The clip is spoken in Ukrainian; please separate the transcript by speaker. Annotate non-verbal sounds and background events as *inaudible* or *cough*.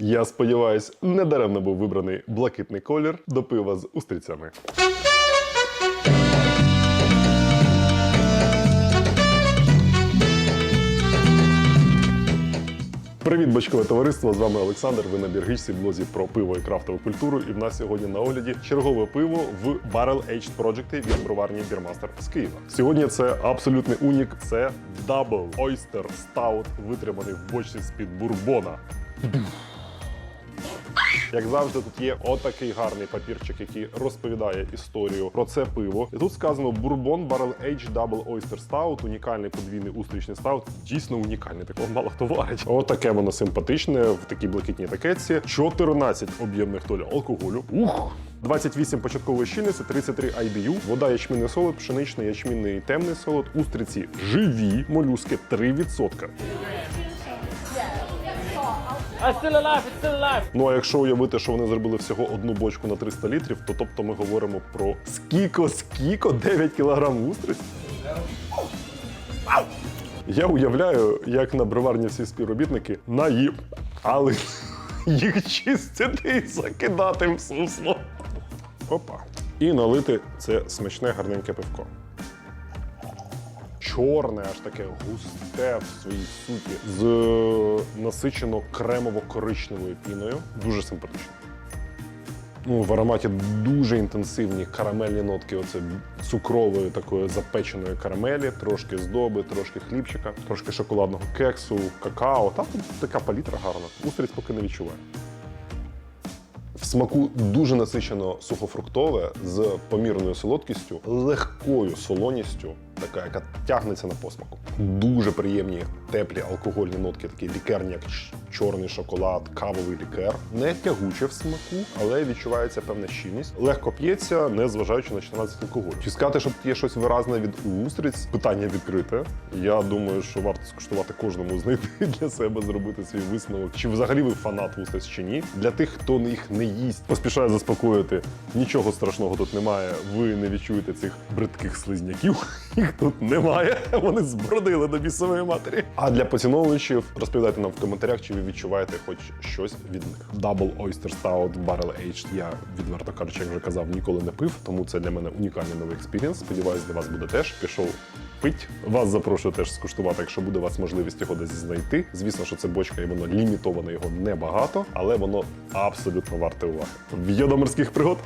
Speaker 1: Я сподіваюсь, недаремно був вибраний блакитний колір до пива з устрицями. Привіт, бачкове товариство! З вами Олександр. Ви на Біргичці, блозі про пиво і крафтову культуру. І в нас сьогодні на огляді чергове пиво в Barrel Aged Project від броварні Бірмастер з Києва. Сьогодні це абсолютний унік. Це Double Oyster Stout, витриманий в бочці з-під бурбона. Як завжди, тут є отакий гарний папірчик, який розповідає історію про це пиво. І тут сказано Bourbon Barrel Aged Double Oyster Stout, унікальний подвійний устрічний стаут. Дійсно унікальний, такого мало хто варить. Отаке воно симпатичне в такій блакитній такетці. 14 об'ємних доль алкоголю. Ух! 28 початкової щільності, 33 IBU, вода ячмінний солод, пшеничний ячмінний темний солод, устриці живі, молюски 3%. Ну а якщо уявити, що вони зробили всього одну бочку на 300 літрів, то тобто ми говоримо про скіко, скіко 9 кілограм устриць. Я уявляю, як на броварні всі співробітники наїв, але їх чистити і закидати в сусло. Опа. І налити це смачне гарненьке пивко. Чорне, аж таке густе в своїй суті, з насичено кремово-коричневою піною. Дуже симпатично. Ну, в ароматі дуже інтенсивні карамельні нотки, оце цукрової такої запеченої карамелі, трошки здоби, трошки хлібчика, трошки шоколадного кексу, какао. Та тут така палітра гарна. Устриць поки не відчуваю. В смаку дуже насичено сухофруктове з помірною солодкістю, легкою солоністю, така, яка тягнеться на посмаку. Дуже приємні теплі алкогольні нотки, такі лікарні, як чорний шоколад, кавовий лікер. Не тягуче в смаку, але відчувається певна щільність. Легко п'ється, не зважаючи на 14 алкоголю. Чи сказати, що є щось виразне від устриць? Питання відкрите. Я думаю, що варто скуштувати кожному знайти *laughs* для себе, зробити свій висновок. Чи взагалі ви фанат устриць чи ні? Для тих, хто їх не їсть, поспішаю заспокоїти. Нічого страшного тут немає. Ви не відчуєте цих бридких слизняків. *laughs* Їх тут немає. Вони збродили до бісової матері. А для поціновувачів розповідайте нам в коментарях, чи ви відчуваєте хоч щось від них. Double Oyster Stout Barrel Aged я відверто кажучи, як вже казав, ніколи не пив, тому це для мене унікальний новий експірієнс. Сподіваюсь, для вас буде теж. Пішов пить. Вас запрошую теж скуштувати, якщо буде у вас можливість його десь знайти. Звісно, що це бочка і воно лімітоване, його небагато, але воно абсолютно варте уваги. До морських пригод.